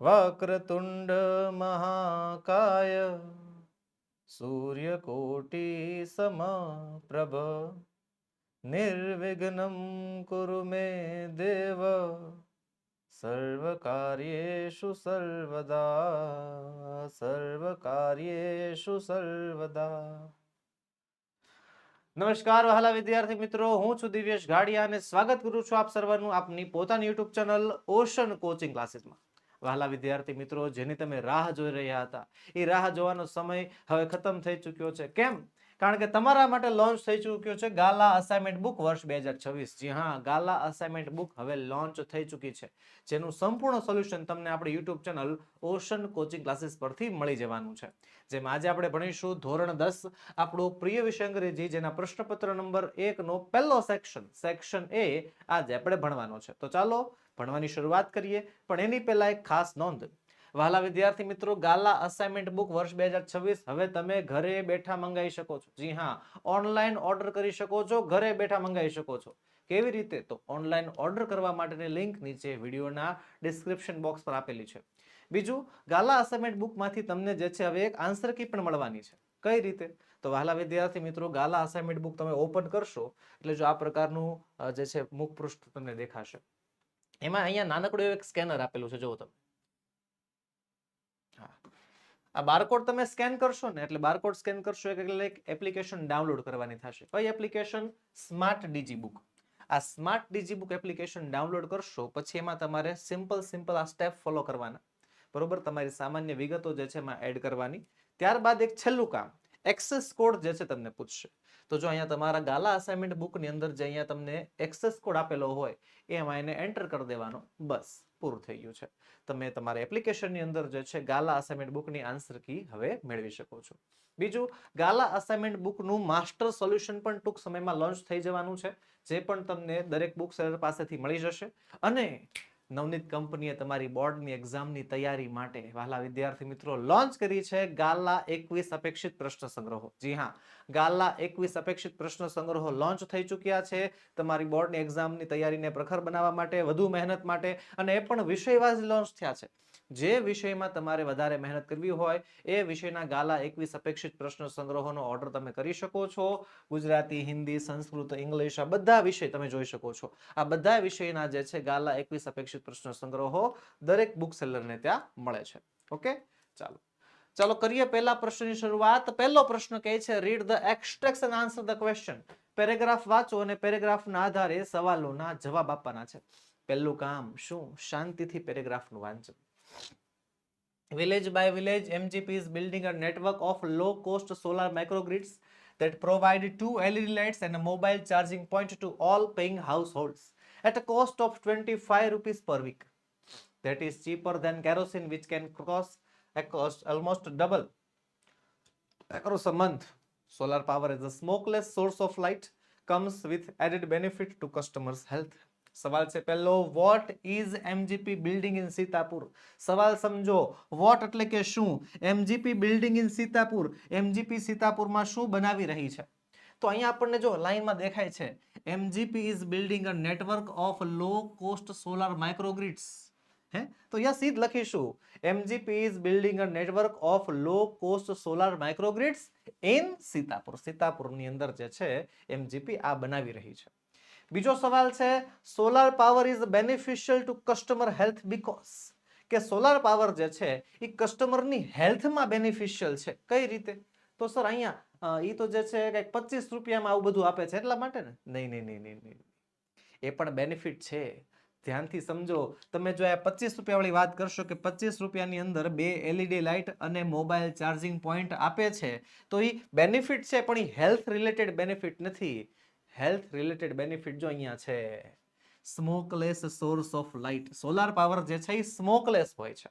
વક્રતુંડ મહાકાય સૂર્યકોટિ સમપ્રભ નિર્વિઘ્નમ કુરુ મે દેવ સર્વકાર્યેષુ સર્વદા સર્વકાર્યેષુ સર્વદા નમસ્કાર વહાલા વિદ્યાર્થી મિત્રો હું છું દિવ્યેશ ગાડિયા અને સ્વાગત કરું છું આપ સર્વનું આપની પોતાની યુટ્યુબ ચેનલ ઓશન કોચિંગ ક્લાસીસમાં વહાલા વિદ્યાર્થી મિત્રો, જેની તમે રાહ જોઈ રહ્યા હતા. એ રાહ જોવાનો સમય હવે ખતમ થઈ ચૂક્યો છે. કેમ? કારણ કે તમારા માટે લોન્ચ થઈ ચૂક્યો છે ગાલા અસાઇનમેન્ટ બુક વર્ષ બે હજાર છવ્વીસ. જી હા, ગાલા અસાઇનમેન્ટ બુક હવે લોન્ચ થઈ ચૂકી છે. જેનું સંપૂર્ણ સોલ્યુશન તમને આપણી YouTube channel Ocean coaching classes પરથી મળી જવાનું છે. જેમાં આજે આપણે ભણીશું ધોરણ દસ, આપણો પ્રિય વિષય અંગ્રેજી, જેના પ્રશ્નપત્ર નંબર એકનો પહેલો સેક્શન સેક્શન એ આજે આપણે ભણવાનો છે. તો ચાલો ભણવાની શરૂઆત કરીએ, પણ એની પહેલા એક ખાસ નોંધ. વહાલા વિદ્યાર્થી મિત્રો, ગાલા અસાઇનમેન્ટ બુક વર્ષ બે હજાર છવ્વીસ, હવે તમે ઘરે બેઠા મંગાવી શકો છો. જી હા ઓનલાઈન ઓર્ડર કરી શકો છો, ઘરે બેઠા મંગાવી શકો છો. કેવી રીતે? તો ઓનલાઈન ઓર્ડર કરવા માટેની લિંક નીચે વિડીયોના ડિસ્ક્રિપ્શન બોક્સ પર આપેલી છે. બીજું, ગાલા અસાઇનમેન્ટ બુકમાંથી તમને જે છે, હવે એક આન્સર કી પણ મળવાની છે. કઈ રીતે? તો વહાલા વિદ્યાર્થી મિત્રો, ગાલા અસાઇનમેન્ટ બુક તમે ઓપન કરશો, એટલે જો આ પ્રકારનું જે છે મુખ પૃષ્ઠ તમને દેખાશે. એમાં અહીંયા નાનકડું એક સ્કેનર આપેલું છે જુઓ તમે. આ બારકોડ તમે સ્કેન કરશો ને, એટલે બારકોડ સ્કેન કરશો એટલે એક એપ્લિકેશન ડાઉનલોડ કરવાની થશે. કઈ એપ્લિકેશન સ્માર્ટ ડીજી બુક આ smart DG book application download કરશો, પછી એમાં તમારે સિમ્પલ સિમ્પલ આ સ્ટેપ ફોલો કરવાના. બરોબર? તમારી સામાન્ય વિગતો જે છે એમાં એડ કરવાની. ત્યારબાદ એક છેલ્લું કામ. એક્સેસ કોડ જે છે તમને પૂછશે. તો જો અહીંયા તમારા ગાલા અસાઇનમેન્ટ બુકની અંદર જે અહીંયા તમને એક્સેસ કોડ આપેલો હોય એમાં એને એન્ટર કરી દેવાનો. બસ, પૂરું થઈ ગયું છે. તમે તમારા એપ્લિકેશનની અંદર જે છે ગાલા અસાઇનમેન્ટ બુકની આન્સર કી હવે મેળવી શકો છો. બીજું, ગાલા અસાઇનમેન્ટ બુકનું માસ્ટર સોલ્યુશન પણ ટૂંક સમયમાં લોન્ચ થઈ જવાનું છે. જે પણ તમને દરેક બુક સેલર પાસેથી મળી જશે. અને નવનીત કંપનીએ તમારી બોર્ડની એક્ઝામની તૈયારી માટે વહાલા વિદ્યાર્થી મિત્રો લોન્ચ કરી છે ગાલા એકવીસ અપેક્ષિત પ્રશ્ન સંગ્રહો. જી હા, ગાલા એકવીસ અપેક્ષિત પ્રશ્ન સંગ્રહો લોન્ચ થઈ ચૂક્યા છે. તમારી બોર્ડની એક્ઝામની તૈયારીને પ્રખર બનાવવા માટે, વધુ મહેનત માટે અને એ પણ વિષયવાજ લોન્ચ થયા છે. જે વિષયમાં તમારે વધારે મહેનત કરવી હોય, એ વિષયના ગાલા એકવીસ અપેક્ષિત પ્રશ્ન સંગ્રહોનો ઓર્ડર તમે કરી શકો છો. ગુજરાતી, હિન્દી, સંસ્કૃત, ઇંગ્લિશ, આ બધા વિષય તમે જોઈ શકો છો. આ બધા વિષયના જે છે ગાલા એકવીસ અપેક્ષિત પ્રશ્ન સંગ્રહો દરેક બુક સેલરને ત્યાં મળે છે. ઓકે? ચાલો. ચાલો કરીએ પહેલા પ્રશ્નની શરૂઆત. પહેલો પ્રશ્ન કહે છે read the extracts and answer the question paragraph વાંચો અને પેરેગ્રાફના આધારે સવાલોના જવાબ આપવાના છે. પહેલું કામ શું? શાંતિથી પેરેગ્રાફનું વાંચન. Village by village, MGP is building a network of low cost solar microgrids that provide two LED lights and a mobile charging point to all paying households at a cost of 25 rupees per week. That is cheaper than kerosene, which can cost, uh, cost almost double across a month. Solar power is a smokeless source of light, comes with added benefit to customers' health. સવાલ છે પહેલો what is MGP building in Sitapur સવાલ સમજો what એટલે કે શું? MGP building in Sitapur MGP સીતાપુરમાં શું બનાવી રહી છે? તો અહીંયા આપણને જો લાઈનમાં દેખાય છે MGP is building a network of low cost solar microgrids હે? તો અહીંયા સીધ લખીશું MGP is building a network of low cost solar microgrids in Sitapur સીતાપુરની અંદર જે છે એમજીપી આ બનાવી રહી છે. બીજો સવાલ છે solar power is beneficial to customer health because કે સોલાર પાવર જે છે એ કસ્ટમરની હેલ્થમાં બેનિફિશિયલ છે. કઈ રીતે? તો સર અહીંયા એ તો જે છે, કંઈક પચીસ રૂપિયામાં આવું બધું આપે છે એટલા માટે ને? નહીં નહીં નહીં નહીં નહીં. એ પણ બેનિફિટ છે. ધ્યાનથી સમજો, તમે જો આ પચીસ રૂપિયાવાળી વાત કરશો કે પચીસ રૂપિયાની અંદર બે એલઈડી લાઇટ અને મોબાઈલ ચાર્જિંગ પોઈન્ટ આપે છે, તો એ બેનિફિટ છે, પણ એ હેલ્થ રિલેટેડ બેનિફિટ નથી. હેલ્થ રિલેટેડ બેનિફિટ જો અહીંયા છે smokeless source of light solar power જે છે એ સ્મોકલેસ હોય છે.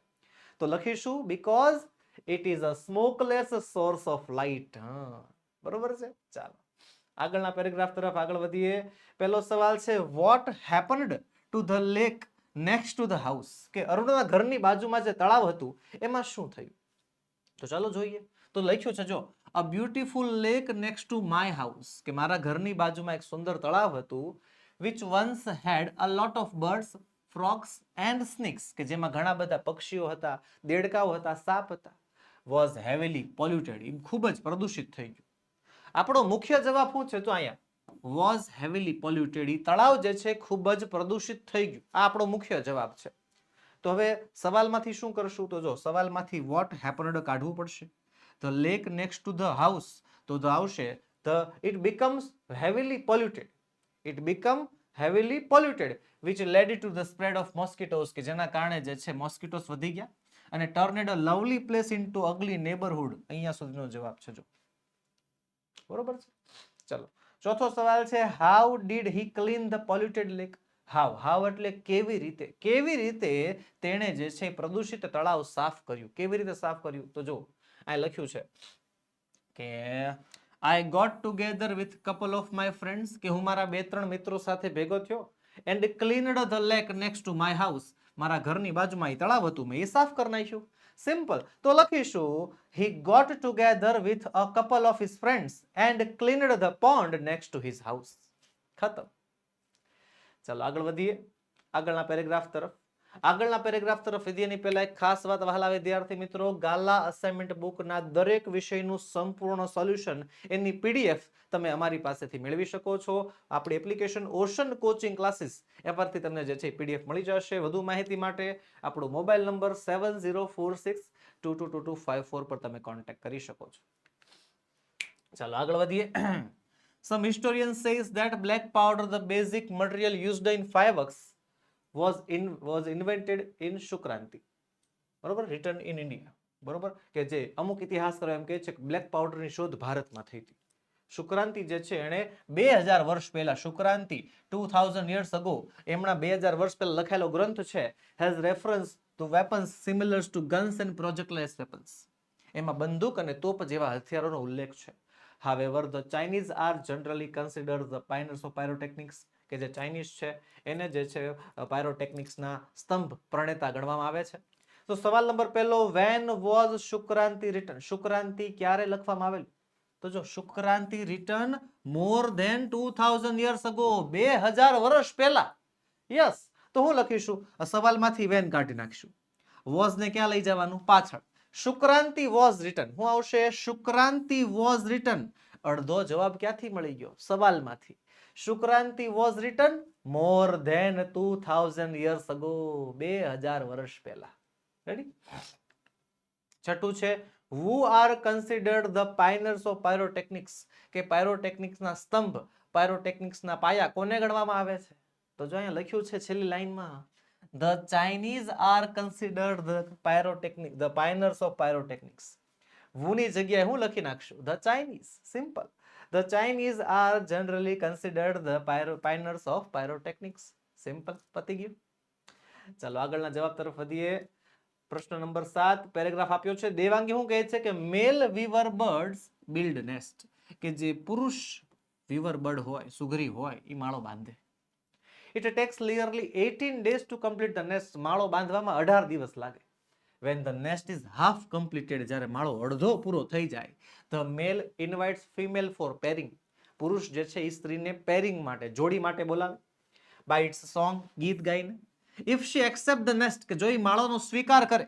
તો લખીશું because it is a smokeless source of light બરોબર છે? ચાલો. આગળના પેરેગ્રાફ તરફ આગળ વધીએ. પહેલો સવાલ છે what happened to the lake next to the house કે અરુણના ઘરની બાજુમાં જે તળાવ હતું, એમાં શું થયું? તો ચાલો જોઈએ. તો લખ્યું છે, જો a beautiful lake next to my house કે મારા ઘરની બાજુમાં એક સુંદર તળાવ હતું which once had a lot of birds frogs and snakes કે જેમાં ઘણા બધા પક્ષીઓ હતા, દેડકાઓ હતા, સાપ હતા. વોઝ હેવીલી પોલ્યુટેડ એ ખૂબ જ પ્રદૂષિત થઈ ગયું. આપણો મુખ્ય જવાબ શું છે? તો અહીંયા વોઝ હેવીલી પોલ્યુટેડ એ તળાવ જે છે, ખૂબ જ પ્રદૂષિત થઈ ગયું. આ આપણો મુખ્ય જવાબ છે. તો હવે સવાલમાંથી શું કરશું? તો જો, સવાલમાંથી વોટ હેપનડ કાઢવું પડશે. The lake next to the house તો ધ આવશે the it becomes heavily polluted it become heavily polluted which led to the spread of mosquitoes કે જેના કારણે જે છે મોસ્કિટોઝ વધી ગયા. અને turned a lovely place into ugly neighbourhood અહીંયા સુધીનો જવાબ છે, જો. બરોબર છે? ચલો. ચોથો સવાલ છે how did he clean the polluted lake how how એટલે કેવી રીતે? કેવી રીતે તેણે જે છે પ્રદૂષિત તળાવ સાફ કર્યું? કેવી રીતે સાફ કર્યું? તો જો આ લખ્યું છે કે I got together with couple of my friends કે હું મારા બે ત્રણ મિત્રો સાથે ભેગો થયો and cleaned the lake next to my house મારા ઘરની બાજુમાં એ તળાવ હતું. મેં એ સાફ કરી નાખ્યું. સિમ્પલ તો લખીશું he got together with a couple of his friends and cleaned the pond next to his house ખતમ. ચાલો આગળ વધીએ. આગળના પેરેગ્રાફ તરફ. આગળના પેરેગ્રાફ તરફ વિદ્યાની પહેલા એક ખાસ વાત વહાલા વિદ્યાર્થી મિત્રો. ગાલા અસાઇનમેન્ટ બુકના દરેક વિષયનું સંપૂર્ણ સોલ્યુશન એની પીડીએફ તમે અમારી પાસેથી મેળવી શકો છો. આપણી એપ્લિકેશન ઓશન કોચિંગ ક્લાસીસ એ પરથી તમને જે છે પીડીએફ મળી જશે. વધુ માહિતી માટે આપણો mobile number seven zero four six two two two two five four પર તમે કોન્ટેક્ટ કરી શકો છો. ચાલો આગળ વધીએ. Some historian says that black powder, the basic material used in fireworks, was in was invented in Shukraniti બરોબર? Written in India બરોબર? કે જે અમુક ઇતિહાસકારો એમ કહે છે કે બ્લેક પાવડરની શોધ ભારતમાં થઈ હતી. શુક્રાંતિ જે છે, એણે બે હજાર વર્ષ પહેલા Shukraniti two thousand years ago એમના બે હજાર વર્ષ પહેલા લખેલો ગ્રંથ છે has reference to weapons similars to guns and projectless weapons એમાં બંદૂક અને તોપ જેવા હથિયારોનો ઉલ્લેખ છે. However the Chinese are generally consider the pioneers of pyrotechnics. કે જે ચાઇનીઝ છે, એને જે છે પાયરોટેકનિક્સના સ્તંભ પ્રણેતા ગણવામાં આવે છે. તો સવાલ નંબર પહેલો when was Sukraniti written Sukraniti ક્યારે લખવામાં આવેલું? તો જો Shukraniti written more than two thousand years ago બે હજાર વર્ષ પહેલા. યસ તો હું લખીશું. સવાલમાંથી વેન કાઢી નાખીશું. વોઝ ને ક્યાં લઈ જવાનું? પાછળ. શુક્રાંતિ વોઝ રિટર્ન હું આવશે? શુક્રાંતિ વોઝ રિટર્ન અડધો જવાબ ક્યાંથી મળી ગયો? સવાલમાંથી. Shukraniti was written more than two thousand years ago બે હજાર વર્ષ પહેલા. રેડી છઠ્ઠું છે who are considered the pioneers of pyrotechnics કે પાયરોટેકનિક્સના સ્તંભ પાયરોટેકનિક્સના પાયા કોને ગણવામાં આવે છે? તો જો અહીંયા લખ્યું છે છેલ્લી લાઈનમાં the Chinese are considered the pyrotechnic the pioneers of pyrotechnics વુની જગ્યાએ હું લખી નાખશું? The Chinese simple the Chinese are generally considered the pioneers of pyrotechnics simple પતી ગયું ચાલો આગળના જવાબ તરફ વધીએ. પ્રશ્ન નંબર સાત, પેરેગ્રાફ આપ્યો છે. દેવાંગી શું કહે છે કે male weaver birds build nest કે જે પુરુષ વીવર બર્ડ હોય સુગરી હોય એ માળો બાંધે. It takes nearly eighteen days to complete the nest માળો બાંધવામાં અઢાર દિવસ લાગે. When the nest is half completed જ્યારે માળો અડધો પૂરો થઈ જાય the male invites female for pairing પુરુષ જે છે એ સ્ત્રીને પેરિંગ માટે, જોડી માટે બોલાવે. બાય ઇટ્સ સોંગ ગીત ગાઈને. If she accept the nest કે જો એ માળોનો સ્વીકાર કરે,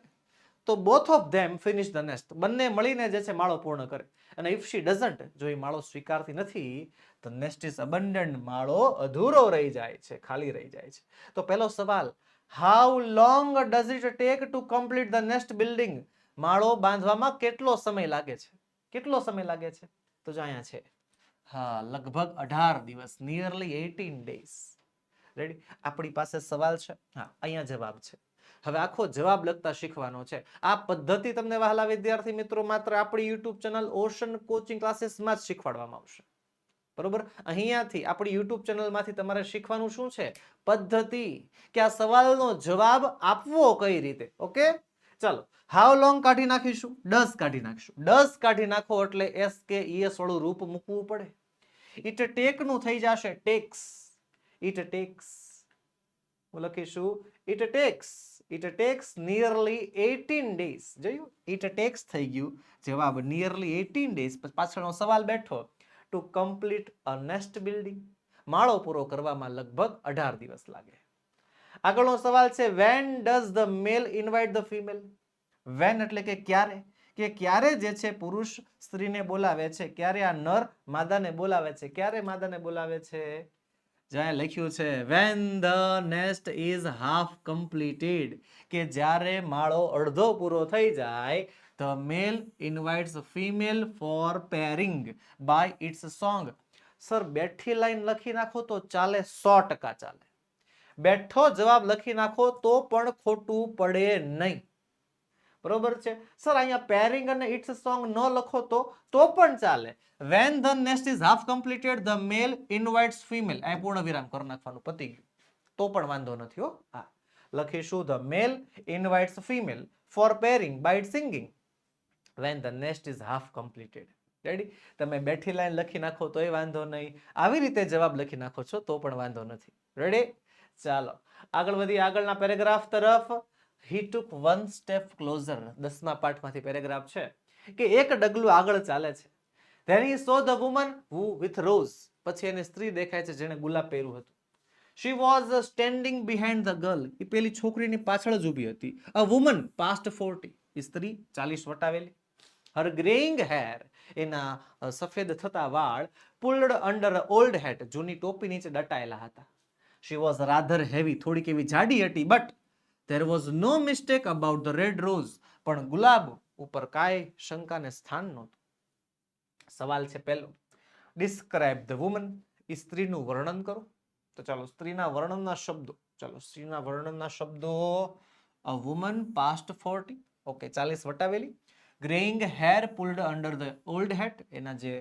તો both of them finish the nest બંને મળીને જે છે માળો પૂર્ણ કરે. અને ઇફ શી ડઝન્ટ જો એ માળો સ્વીકારતી નથી ધ નેસ્ટ ઇઝ અબન્ડન્ટ માળો અધૂરો રહી જાય છે, ખાલી રહી જાય છે. તો પહેલો સવાલ how long does it take to complete the next building માળો બાંધવામાં કેટલો સમય લાગે છે? કેટલો સમય લાગે છે? તો જો અહીંયા છે. હા, લગભગ અઢાર દિવસ નિયરલી એટીન ડેઝ રેડી આપણી પાસે સવાલ છે? હા, અહીંયા જવાબ છે. હવે આખો જવાબ લખતા શીખવાનો છે. આ પદ્ધતિ તમને વહાલા વિદ્યાર્થી મિત્રો માત્ર આપણી યુટ્યુબ ચેનલ ઓશન કોચિંગ ક્લાસીસમાં જ શીખવાડવામાં આવશે. બરોબર? અહીંયાથી આપણી યુટ્યુબ ચેનલમાંથી તમારે શીખવાનું શું છે? પદ્ધતિ. કે આ સવાલનો જવાબ આપવો કઈ રીતે? ઓકે? ચાલો. હાવ લોંગ કાઢી નાખીશું? ડસ કાઢી નાખીશું. ડસ કાઢી નાખો એટલે એસ કે ઈએસ વાળું રૂપ મૂકવું પડે. ઇટ ટેકનું થઈ જશે. ટેક્સ ઇટ ટેક્સ હું લખીશું. It takes it takes nearly eighteen days જોયું? ઇટ ટેક્સ થઈ ગયું. જવાબ નિયરલી એટીન ડેઝ પાછળનો સવાલ બેઠો. To complete a nest building માળો પૂરો કરવામાં લગભગ અઢાર દિવસ લાગે. આગળનો સવાલ છે when does the male invite the female when એટલે કે ક્યારે? કે ક્યારે જે છે પુરુષ સ્ત્રીને બોલાવે છે? ક્યારે આ નર માદાને બોલાવે છે? ક્યારે માદાને બોલાવે છે? જ્યાં લખ્યું છે when the nest is half completed કે જ્યારે માળો અડધો પૂરો થઈ જાય the male invites female for pairing by its song sir બેઠી લાઈન લખી નાખો તો ચાલે, સો ટકા ચાલે. બેઠો જવાબ લખી નાખો તો પણ ખોટું પડે નહીં. બરોબર છે? સર અહીંયા પેરિંગ અને ઇટ્સ સોંગ ન લખો તો તો પણ ચાલે. When the nest is half completed the male invites female અહીં પૂર્ણ વિરામ કરી નાખવાનું પતી ગયું. તો પણ વાંધો નથી હો. હા. લખીશું the male invites female for pairing by singing when the nest is half completed ready તમે બેઠી લાઈન લખી નાખો તોય વાંધો નહીં. આવી રીતે જવાબ લખી નાખો છો તો પણ વાંધો નથી. રેડી ચાલો. આગળ વધી, આગળના પેરેગ્રાફ તરફ. He took one step closer દસમા પાઠમાંથી પેરેગ્રાફ છે કે એક ડગલું આગળ ચાલે છે. Then he saw the woman who with rose પછી એને સ્ત્રી દેખાય છે જેણે ગુલાબ પહેર્યું હતું. She was standing behind the girl એ પેલી છોકરીની પાછળ જ ઊભી હતી. અ વુમન પાસ્ટ ફોર્ટી એ સ્ત્રી ચાલીસ વટાવેલી. હર ગ્રેઇંગ હેર. એના સફેદ થતા વાળ પુલ્ડ અંડર ઓલ્ડ હેટ જૂની ટોપી નીચે દટાયેલા હતા. શી વોઝ રાધર હેવી થોડીક એવી જાડી હતી but there was no mistake about the red rose પણ ગુલાબ ઉપર કાંઈ શંકાને સ્થાન નહોતું. સવાલ છે પહેલો. ડિસ્ક્રાઇબ ધ વુમન એ સ્ત્રીનું વર્ણન કરો. તો ચાલો, સ્ત્રીના વર્ણનના શબ્દો. ચાલો, સ્ત્રીના વર્ણનના શબ્દો. A woman past forty okay ચાલીસ વટાવેલી. Greying hair pulled under the old hat, એના જે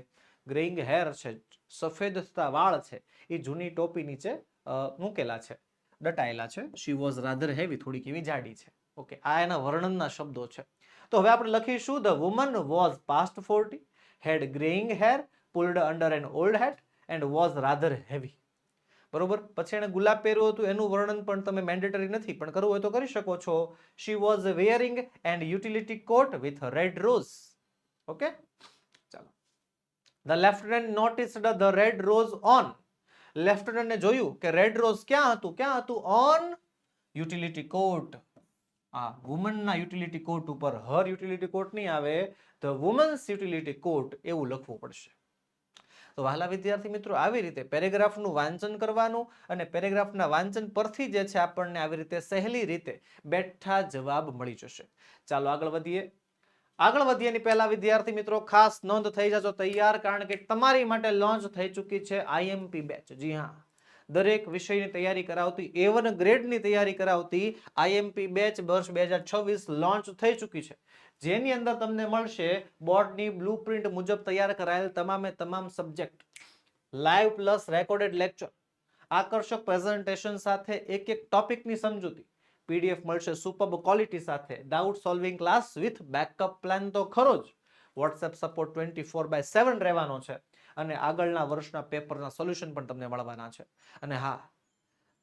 ગ્રેઇંગ હેર છે, સફેદ થતા વાળ છે, એ જૂની ટોપી નીચે મૂકેલા છે, દટાયેલા છે. શી વોઝ રાધર હેવી થોડીક એવી જાડી છે. ઓકે આ એના વર્ણનના શબ્દો છે. તો હવે આપણે લખીશું the woman was past forty had greying hair pulled under an old hat and was rather heavy બરોબર? પછી એણે ગુલાબ પહેર્યું હતું, એનું વર્ણન પણ તમે મેન્ડેટરી નથી, પણ કરવું હોય તો કરી શકો છો. She was wearing and utility coat with red rose okay ચાલો. The lieutenant noticed the red rose on લેફ્ટનન્ટને જોયું કે રેડ રોઝ ક્યાં હતું? ક્યાં હતું? ઓન યુટિલિટી કોટ આ વુમનના યુટિલિટી કોટ ઉપર હર યુટિલિટી કોટ નહીં આવે ધ વુમન્સ યુટિલિટી કોટ એવું લખવું પડશે. તો વહાલા વિદ્યાર્થી મિત્રો, આવી રીતે પેરેગ્રાફનું વાંચન કરવાનું અને પેરેગ્રાફના વાંચન પરથી જે છે આપણને આવી રીતે સહેલી રીતે બેઠા જવાબ મળી જશે. ચાલો આગળ વધીએ. આગળ વધીએ એની પહેલા વિદ્યાર્થી મિત્રો, ખાસ નોંધ થઈ જજો તૈયાર, કારણ કે તમારી માટે લોન્ચ થઈ ચૂકી છે આઈએમપી બેચ જી હા. દરેક વિષયની તૈયારી કરાવતી એ વન ગ્રેડની તૈયારી કરાવતી આઈએમપી બેચ વર્ષ બે હજાર છવ્વીસ લોન્ચ થઈ ચૂકી છે. જેની અંદર તમને મળશે બોર્ડની બ્લુપ્રિન્ટ મુજબ તૈયાર કરાયેલ તમામે તમામ subject live plus recorded lecture આકર્ષક પ્રેઝન્ટેશન સાથે એક એક ટોપિકની સમજૂતી. પીડીએફ મળશે સુપર ક્વોલિટી સાથે. Doubt solving class with backup plan તો ખરો જ. WhatsApp support twenty four by seven રહેવાનો છે. અને આગળના વર્ષના પેપરના સોલ્યુશન પણ તમને મળવાના છે. અને હા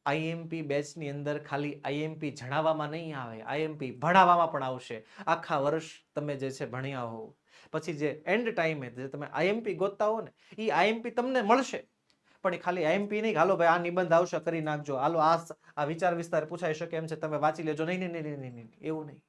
આઈએમપી બેચની અંદર ખાલી આઈએમપી જણાવવામાં નહીં આવે આઈએમપી ભણાવવામાં પણ આવશે. આખા વર્ષ તમે જે છે ભણ્યા હો પછી જે એન્ડ ટાઈમે જે તમે આઈએમપી ગોતતા હો ને એ આઈએમપી તમને મળશે. પણ એ ખાલી આઈએમપી નહીં હાલો ભાઈ, આ નિબંધ આવશે, કરી નાખજો. હાલો, આ આ વિચાર વિસ્તાર પૂછાઈ શકે એમ છે, તમે વાંચી લેજો. નહીં નહીં નહીં નહીં નહીં, એવું નહીં.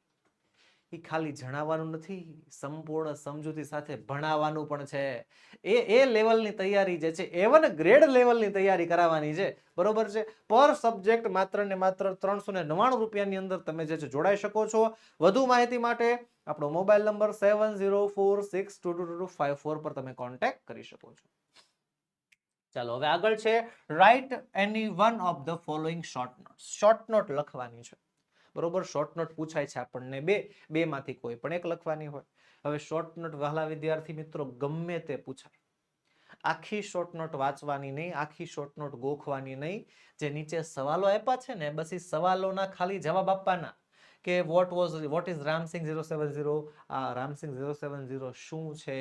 એ ખાલી જણાવવાનું નથી, સંપૂર્ણ સમજૂતી સાથે ભણાવવાનું પણ છે. એ એ લેવલની તૈયારી જે છે એવન ગ્રેડ લેવલની તૈયારી કરાવવાની છે. બરોબર છે? પર સબ્જેક્ટ માત્ર ને માત્ર ત્રણસો ને નવ્વાણું રૂપિયાની અંદર તમે જે છે જોડાઈ શકો છો. વધુ માહિતી માટે આપણો mobile number seven zero four six two two two five four પર તમે કોન્ટેક્ટ કરી શકો છો. ચાલો, હવે આગળ છે. Write any one of the following short note short note લખવાની છે. બરોબર? શોર્ટ નોટ પૂછાય છે આપણને બે બે માંથી કોઈ પણ એક લખવાની હોય. હવે શોર્ટ નોટ વહાલા વિદ્યાર્થી મિત્રો ગમે તે પૂછાય. આખી શોર્ટ નોટ વાંચવાની નહીં, આખી શોર્ટ નોટ ગોખવાની નહીં. જે નીચે સવાલો આપ્યા છે ને, બસ એ સવાલોના ખાલી જવાબ આપવાના. કે what was what is Ramsingh zero seven zero આ રામસિંગ ઝીરો સેવન ઝીરો શું છે?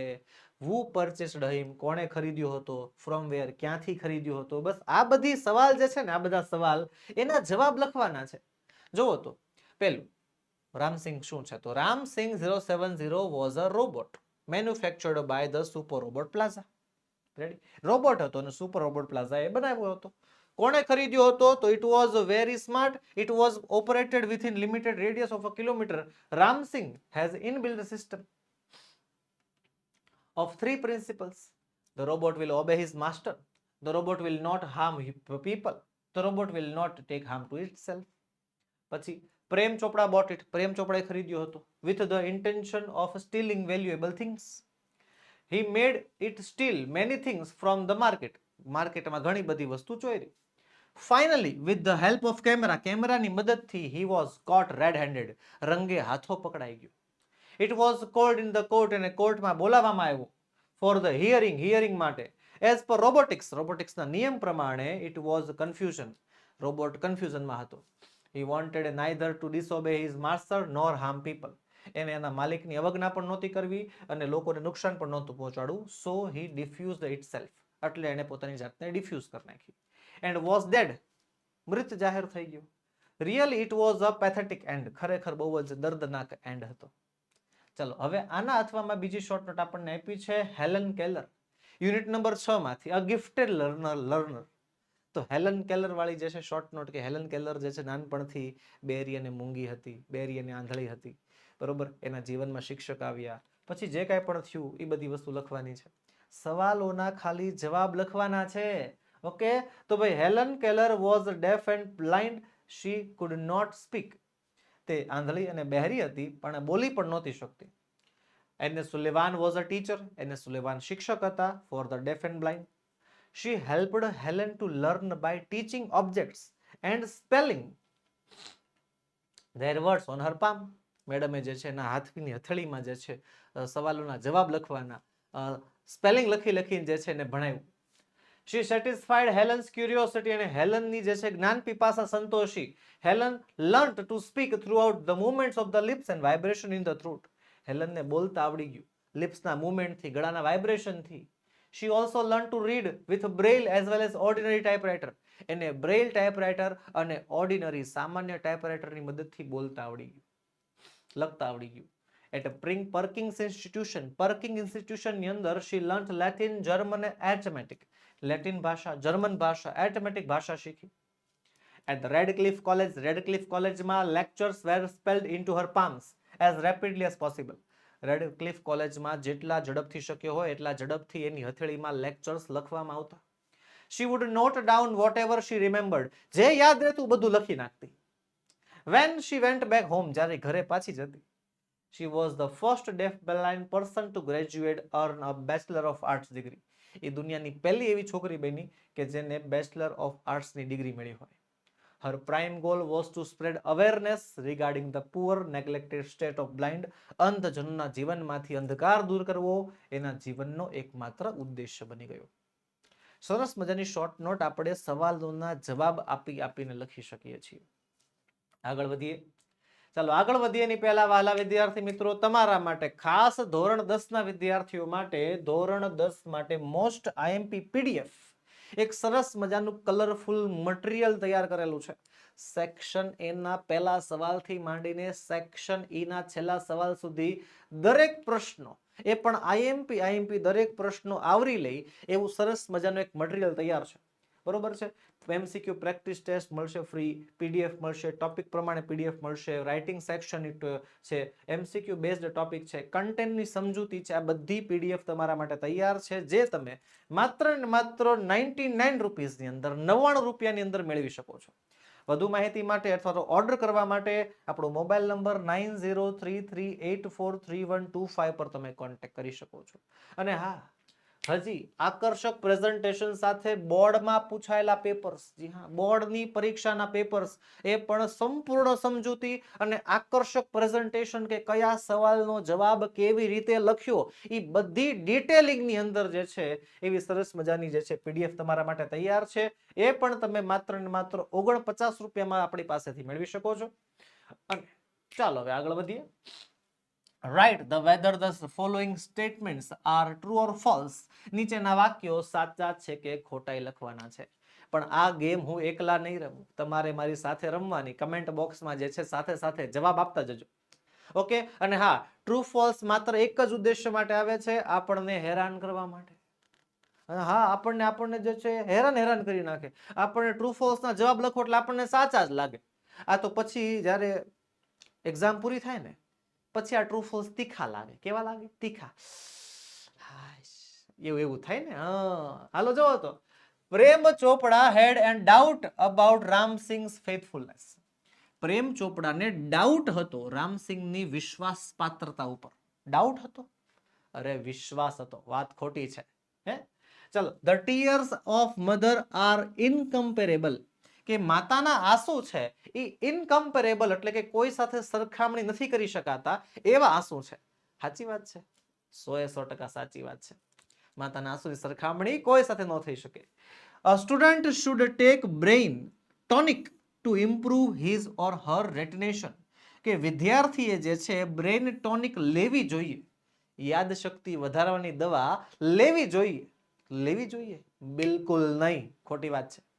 વુ પરચેસ્ડ હિમ કોણે ખરીદ્યો હતો? ફ્રોમ વેર ક્યાંથી ખરીદ્યો હતો? બસ આ બધી સવાલ જે છે ને, આ બધા સવાલ એના જવાબ લખવાના છે. જુઓ તો, પેલું રામસિંગ શું છે? તો Ramsingh zero seven zero was a robot manufactured by the super robot plaza ready robot હતો અને સુપર રોબોટ પ્લાઝા એ બનાવ્યો હતો. કોણે ખરીદ્યો હતો? તો it was very smart it was operated within limited radius of a kilometre Ramsingh has inbuilt system of three principles the robot will obey his master the robot will not harm people the robot will not take harm to it itself. પછી Prem Chopra bought it Prem ચોપડાએ ખરીદ્યો હતો. With the intention of stealing valuable things he made it steal many things from the market માર્કેટમાં ઘણી બધી વસ્તુ ચોરી. Finally with the help of camera કેમેરાની મદદથી he was caught red handed રંગે હાથો પકડાઈ ગયો. It was called in the court અને કોર્ટમાં બોલાવવામાં આવ્યો. ફોર ધ હિયરિંગ હિયરિંગ માટે. એઝ પર રોબોટિક્સ રોબોટિક્સના નિયમ પ્રમાણે ઇટ વોઝ કન્ફ્યુઝન રોબોટ કન્ફ્યુઝનમાં હતો. He wanted neither to disobey his master nor harm people એને એના માલિકની અવજ્ઞા પણ નહોતી કરવી અને લોકોને નુકસાન પણ નહોતું પહોંચાડવું. So he diffuse itself એટલે એણે પોતાની જાતને ડિફ્યુઝ કરી નાખી. એન્ડ વોઝ ડેડ મૃત જાહેર થઈ ગયો. Real it was a pathetic end ખરેખર બહુ જ દર્દનાક એન્ડ હતો. ચલો, હવે આના અથવામાં બીજી શોર્ટ નોટ આપણને આપી છે હેલન કેલર યુનિટ નંબર છ માંથી અ ગિફ્ટેડ લર્નર લર્નર તો હેલન કેલર વાળી જે છે શોર્ટ નોટ કે હેલન કેલર જે છે નાનપણથી બેરી અને મૂંગી હતી, બેરી અને આંધળી હતી, બરોબર? એના જીવનમાં શિક્ષક આવ્યા. પછી જે કાંઈ પણ થયું એ બધી વસ્તુ લખવાની છે. સવાલોના ખાલી જવાબ લખવાના છે. ઓકે? તો ભાઈ, Helen Keller was deaf and blind she could not speak તે આંધળી અને બહેરી હતી, પણ બોલી પણ નહોતી શકતી. એને. સુલેવાન વોઝ અ ટીચર એને. સુલેવાન શિક્ષક હતા. For the deaf and blind she helped Helen to learn by teaching objects and spelling their words on her palm મેડમે જે છે એના હાથની હથેળીમાં જે છે સવાલોના જવાબ લખવાના સ્પેલિંગ લખી લખીને જે છે એને ભણાવ્યું શી સેટિસ્ફાઈડ હેલન્સ ક્યુરિયોસિટી અને હેલનની જે છે જ્ઞાન પીપાસા સંતોષી. Helen learnt to speak through out the movements of the lips and vibration in the throat હેલનને બોલતા આવડી ગયું. લિપ્સના મુવમેન્ટથી ગળાના વાઇબ્રેશનથી she also learn to read with braille as well as ordinary typewriter. એને બ્રેઇલ ટાઈપરાઇટર અને ઓર્ડિનરી સામાન્ય ટાઈપરાઇટરની મદદથી બોલતા આવડી ગયું. લખતા આવડી ગયું. એટ પ્રિંગ પર્કિંગ્સ ઇન્સ્ટિટ્યુશન પર્કિંગ ઇન્સ્ટિટ્યુશનની અંદર she learn Latin German arithmetic Latin ભાષા જર્મન ભાષા એટમેટિક ભાષા શીખી. At the Radcliffe college Radcliffe કોલેજમાં lectures were spelled in to her palms as rapidly as possible Radcliffe કોલેજમાં જેટલા ઝડપથી શક્ય હોય એટલા ઝડપથી એની હથેળીમાં લેક્ચર્સ લખવામાં આવતા. She would note down whatever she remembered જે યાદ રહેતું બધું લખી નાખતી. When she went back home જ્યારે ઘરે પાછી જતી she was the first deaf blind person to graduate earn a bachelor of arts degree એ દુનિયાની પહેલી એવી છોકરી બની કે જેને બેચલર ઓફ આર્ટ્સની ડિગ્રી મળી હોય. Her prime goal was to spread awareness regarding the poor, neglected state of blind અંધજનના જીવનમાંથી અંધકાર દૂર કરવો એના જીવનનો એકમાત્ર ઉદ્દેશ્ય બની ગયો. સરસ મજાની શોર્ટ નોટ આપણે સવાલોના જવાબ આપી આપીને લખી શકીએ છીએ. આગળ વધીએ. ચાલો આગળ વધીએ એની પહેલા વાલા વિદ્યાર્થી મિત્રો તમારા માટે ખાસ ધોરણ દસ ના વિદ્યાર્થીઓ માટે ધોરણ દસ માટે મોસ્ટ આઈએમપી પીડીએફ એક સરસ મજાનું કલરફુલ મટીરિયલ તૈયાર કરેલું છે. સેક્શન એ ના પહેલા સવાલથી માંડીને સેક્શન ઈ ના છેલ્લા સવાલ સુધી દરેક પ્રશ્નો, એ પણ આઈએમપી આઈએમપી દરેક પ્રશ્નો આવરી લઈ એવું સરસ મજાનું એક મટીરિયલ તૈયાર છે. બરોબર છે? એમસીક્યુ પ્રેક્ટિસ ટેસ્ટ મળશે ફ્રી પીડીએફ મળશે ટોપિક પ્રમાણે પીડીએફ મળશે રાઇટિંગ સેક્શન છે. એમસીક્યુ બેઝડ ટોપિક છે. કન્ટેન્ટની સમજૂતી છે. આ બધી પીડીએફ તમારા માટે તૈયાર છે જે તમે માત્ર ને માત્ર નાઇન્ટી નાઇન રૂપીઝની અંદર, નવ્વાણું રૂપિયાની અંદર મેળવી શકો છો. વધુ માહિતી માટે અથવા તો ઓર્ડર કરવા માટે આપણો mobile number nine zero three three eight four three one two five પર તમે કોન્ટેક્ટ કરી શકો છો. અને હા હજી આકર્ષક પ્રેઝન્ટેશન સાથે બોર્ડમાં પૂછાયેલા પેપર્સ જી હા, બોર્ડની પરીક્ષાના પેપર્સ એ પણ સંપૂર્ણ સમજૂતી અને આકર્ષક પ્રેઝન્ટેશન કે કયા સવાલનો જવાબ કેવી રીતે લખ્યો એ બધી ડિટેલિંગની અંદર જે છે, એવી સરસ મજાની જે છે પીડીએફ તમારા માટે તૈયાર છે. એ પણ તમે માત્ર ને માત્ર ઓગણપચાસ રૂપિયામાં આપણી પાસેથી મેળવી શકો છો. અને ચાલો, હવે આગળ વધીએ. Write the whether the following statements are true or false નીચેના વાક્યો સાચા છે કે ખોટાઈ લખવાના છે. પણ આ ગેમ હું એકલા નહીં રમું. તમારે મારી સાથે રમવાની કમેન્ટ બોક્સમાં જે છે સાથે સાથે જવાબ આપતા જજો. ઓકે અને હા ટ્રુ ફોલ્સ માત્ર એક જ ઉદ્દેશ્ય માટે આવે છે, આપણને હેરાન કરવા માટે. હા, આપણને આપણને જે છે હેરાન હેરાન કરી નાખે. આપણને ટ્રુ ફોલ્સના જવાબ લખો એટલે આપણને સાચા જ લાગે. આ તો પછી જ્યારે એક્ઝામ પૂરી થાય ને પછી આ ટ્રુ ફોલ્સ તીખા લાગે. કેવા લાગે? તીખા. એવું એવું થાય ને? હા. હાલો જોવો તો. Prem Chopra had and doubt about Ramsingh's faithfulness Prem ચોપડાને doubt હતો રામસિંગની વિશ્વાસ પાત્રતા ઉપર. ડાઉટ હતો? અરે, વિશ્વાસ હતો. વાત ખોટી છે. હે? ચલો. The tears of mother are incomparable કે માતાના આંસુ છે, એ ઇનકમ્પેરેબલ એટલે કે કોઈ સાથે સરખામણી નથી કરી શકાતા એવા આંસુ છે. સાચી વાત છે? સો એ સો ટકા સાચી વાત છે. માતાના આંસુની સરખામણી કોઈ સાથે ન થઈ શકે. Student should take brain tonic to improve his or her retention કે વિદ્યાર્થીએ જે છે બ્રેઇન ટોનિક લેવી જોઈએ. યાદશક્તિ વધારવાની દવા લેવી જોઈએ. લેવી જોઈએ? બિલકુલ નહીં. ખોટી વાત છે.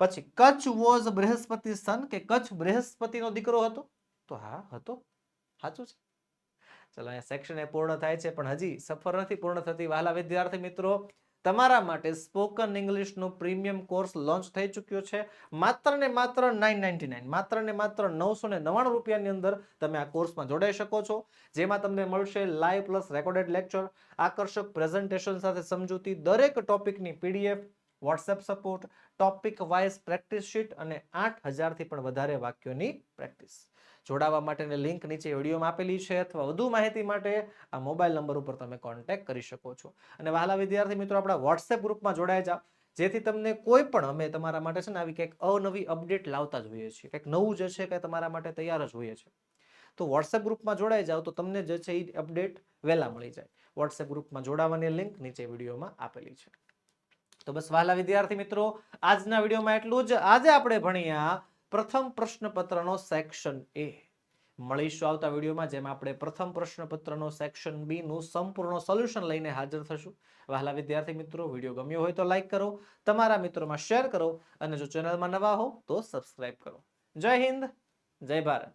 પછી કચ્છ વોઝ બૃહસ્પતિ સન કે કચ્છ બૃહસ્પતિનો દીકરો હતો? તો હા, હતો. સાચું છે. ચલો, અહીંયા સેક્શન એ પૂર્ણ થાય છે, પણ હજી સફર નથી પૂર્ણ થતી. વહાલા વિદ્યાર્થી મિત્રો, તમારા માટે સ્પોકન ઇંગ્લિશનો પ્રીમિયમ કોર્સ લોન્ચ થઈ ચૂક્યો છે. માત્ર ને માત્ર નાઇન નાઇન્ટી નાઇન માત્ર ને માત્ર નવસો ને નવ્વાણું રૂપિયાની અંદર તમે આ કોર્સમાં જોડાઈ શકો છો. જેમાં તમને મળશે લાઈવ પ્લસ રેકોર્ડેડ લેક્ચર આકર્ષક પ્રેઝન્ટેશન સાથે સમજૂતી દરેક ટોપિકની PDF WhatsApp support topic wise practice sheet અને આઠ હજારથી પણ વધારે વાક્યોની પ્રેક્ટિસ જોડાવા માટેની લિંક નીચે વિડીયોમાં આપેલી છે અથવા વધુ માહિતી માટે આ મોબાઈલ નંબર ઉપર તમે કોન્ટેક્ટ કરી શકો છો. અને વહાલા વિદ્યાર્થી મિત્રો, આપણા વોટ્સએપ ગ્રુપમાં જોડાઈ જાઓ જેથી તમને કોઈ પણ અમે તમારા માટે છે ને આવી કંઈક અવનવી અપડેટ લાવતા જ હોઈએ છીએ. કંઈક નવું જે છે કે તમારા માટે તૈયાર જ હોઈએ છીએ. તો વોટ્સએપ ગ્રુપમાં જોડાઈ જાઓ તો તમને જે છે એ અપડેટ વહેલા મળી જાય. વોટ્સએપ ગ્રુપમાં જોડાવાની લિંક નીચે વિડીયોમાં આપેલી છે. તો બસ વહાલા વિદ્યાર્થી મિત્રો, આજના વિડીયોમાં એટલું જ. આજે આપણે ભણ્યા પ્રથમ પ્રશ્નપત્રનો સેક્શન એ. મળીશું આવતા વિડીયોમાં, જેમાં આપણે પ્રથમ પ્રશ્નપત્રનો સેક્શન બી નું સંપૂર્ણ સોલ્યુશન લઈને હાજર થશું. વહાલા વિદ્યાર્થી મિત્રો, વીડિયો ગમ્યો હોય તો લાઈક કરો, તમારા મિત્રોમાં શેર કરો, અને જો ચેનલમાં નવા હો તો સબસ્ક્રાઈબ કરો. જય હિન્દ, જય ભારત.